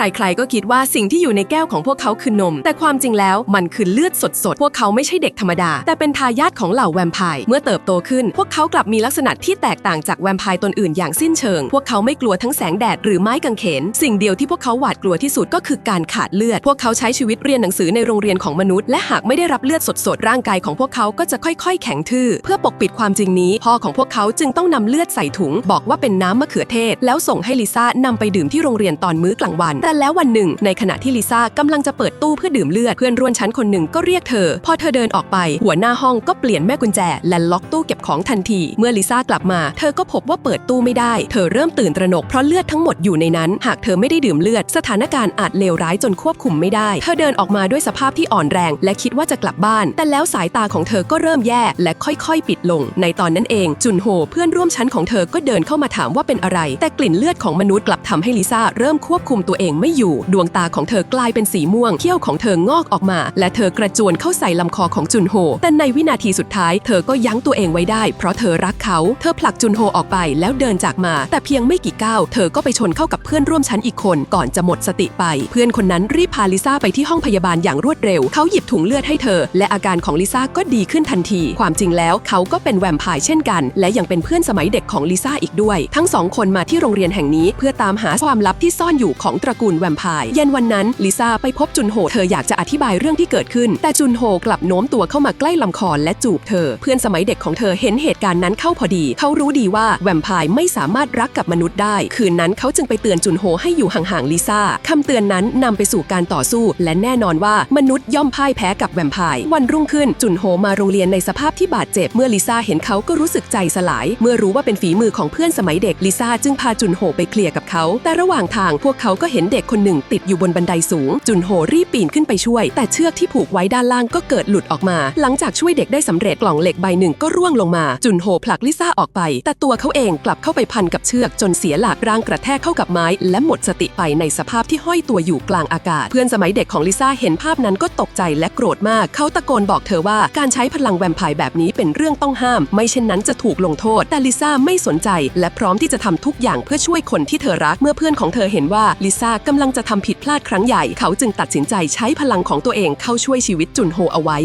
ใครๆ ก็คิดว่าสิ่งที่อยู่ในแก้วของพวกเขาคือนม แต่ความจริงแล้วมันคือเลือดสดๆ พวกเขาไม่ใช่เด็กธรรมดา แต่เป็นทายาทของเหล่าแวมไพร์เมื่อเติบโตขึ้น พวกเขากลับมีลักษณะที่แตกต่างจากแวมไพร์ตนอื่นอย่างสิ้นเชิง พวกเขาไม่กลัวทั้งแสงแดดหรือไม้กางเขน สิ่งเดียวที่พวกเขาหวาดกลัวที่สุดก็คือการขาดเลือด พวกเขาใช้ชีวิตเรียนหนังสือในโรงเรียนของมนุษย์และหากไม่ได้รับเลือดสดๆร่างกายของพวกเขาก็จะค่อย ๆ แข็งทื่อ เพื่อปกปิดความจริงนี้ พ่อของพวกเขาจึงต้องนำเลือดใส่ถุง บอกว่าเป็นน้ำมะเขือเทศ แล้วส่งให้ลิซ่านำไปดื่มที่โรงเรียนตอนมื้อกลางวันแต่แล้ววันหนึ่ง ในขณะที่ลิซ่ากำลังจะเปิดตู้เพื่อดื่มเลือดเพื่อนร่วนชั้นคนหนึ่งก็เรียกเธอ พอเธอเดินออกไป หัวหน้าห้องก็เปลี่ยนแม่กุญแจ และล็อกตู้เก็บของทันที เมื่อลิซ่ากลับมา เธอก็พบว่าเปิดตู้ไม่ได้ เธอเริ่มตื่นตระหนกเพราะเลือดทั้งหมดอยู่ในนั้น หากเธอไม่ได้ดื่มเลือด สถานการณ์อาจเลวร้ายจนควบคุมไม่ได้ เธอเดินออกมาด้วยสภาพที่อ่อนแรง และคิดว่าจะกลับบ้าน แต่แล้วสายตาของเธอก็เริ่มแย่ และค่อยๆ ปิดลง ในตอนนั้นเอง จุนโฮเพื่อนร่วมชั้นของเธอก็เดินเข้ามาถามว่าเป็นอะไร แต่กลิ่นเลือดของมนุษย์กลับทำให้ลิซ่าเริ่มควบคุมตัวเองไม่อยู่ ดวงตาของเธอกลายเป็นสีม่วง เขี้ยวของเธองอกออกมา และเธอกระจวนเข้าใส่ลำคอของจุนโฮ แต่ในวินาทีสุดท้ายเธอก็ยั้งตัวเองไว้ได้ เพราะเธอรักเขา เธอผลักจุนโฮออกไปแล้วเดินจากมา แต่เพียงไม่กี่ก้าวเธอก็ไปชนเข้ากับเพื่อนร่วมชั้นอีกคน ก่อนจะหมดสติไป เพื่อนคนนั้นรีบพาลิซ่าไปที่ห้องพยาบาลอย่างรวดเร็ว เขาหยิบถุงเลือดให้เธอ และอาการของลิซ่าก็ดีขึ้นทันที ความจริงแล้วเขาก็เป็นแวมไพร์เช่นกัน และยังเป็นเพื่อนสมัยเด็กของลิซ่าอีกด้วย ทั้งสองคนมาที่โรงเรียนแห่งนี้เพื่อตามหาความลับที่ซ่อนอยู่ของตระกูลแวมไพร์เย็นวันนั้นลิซ่าไปพบจุนโฮเธออยากจะอธิบายเรื่องที่เกิดขึ้น แต่จุนโฮกลับโน้มตัวเข้ามาใกล้ลำคอและจูบเธอ เพื่อนสมัยเด็กของเธอเห็นเหตุการณ์นั้นเข้าพอดี เขารู้ดีว่าแวมไพร์ไม่สามารถรักกับมนุษย์ได้ คืนนั้นเขาจึงไปเตือนจุนโฮให้อยู่ห่างๆลิซ่าคำเตือนนั้นนำไปสู่การต่อสู้ และแน่นอนว่ามนุษย์ย่อมพ่ายแพ้กับแวมไพร์วันรุ่งขึ้นจุนโฮมาโรงเรียนในสภาพที่บาดเจ็บเมื่อลิซ่าเห็นเขาก็รู้สึกใจสลาย เมื่อรู้ว่าเป็นฝีมือของเพื่อนสมัยเด็กลิซ่าจึงพาจุนโฮไปเคลียร์กับเขา แต่ระหว่างทางพวกเขาก็เห็นเด็กคนหนึ่งติดอยู่บนบันไดสูง จุนโฮรีบปีนขึ้นไปช่วย แต่เชือกที่ผูกไว้ด้านล่างก็เกิดหลุดออกมา หลังจากช่วยเด็กได้สำเร็จกล่องเหล็กใบหนึ่งก็ร่วงลงมา จุนโฮผลักลิซ่าออกไป แต่ตัวเขาเองกลับเข้าไปพันกับเชือกจนเสียหลักร่างกระแทกเข้ากับไม้ และหมดสติไปในสภาพที่ห้อยตัวอยู่กลางอากาศ เพื่อนสมัยเด็กของลิซ่าเห็นภาพนั้นก็ตกใจและโกรธมาก เขาตะโกนบอกเธอว่าการใช้พลังแวมไพร์แบบนี้เป็นเรื่องต้องห้าม ไม่เช่นนั้นจะถูกลงโทษ แต่ลิซ่าไม่สนใจ และพร้อมที่จะทำทุกอย่างเพื่อช่วยคนที่เธอรักเมื่อเพื่อนของเธอเห็นว่าลิซ่ากำลังจะทำผิดพลาดครั้งใหญ่ เขาจึงตัดสินใจใช้พลังของตัวเองเข้าช่วยชีวิตจุนโฮเอาไว้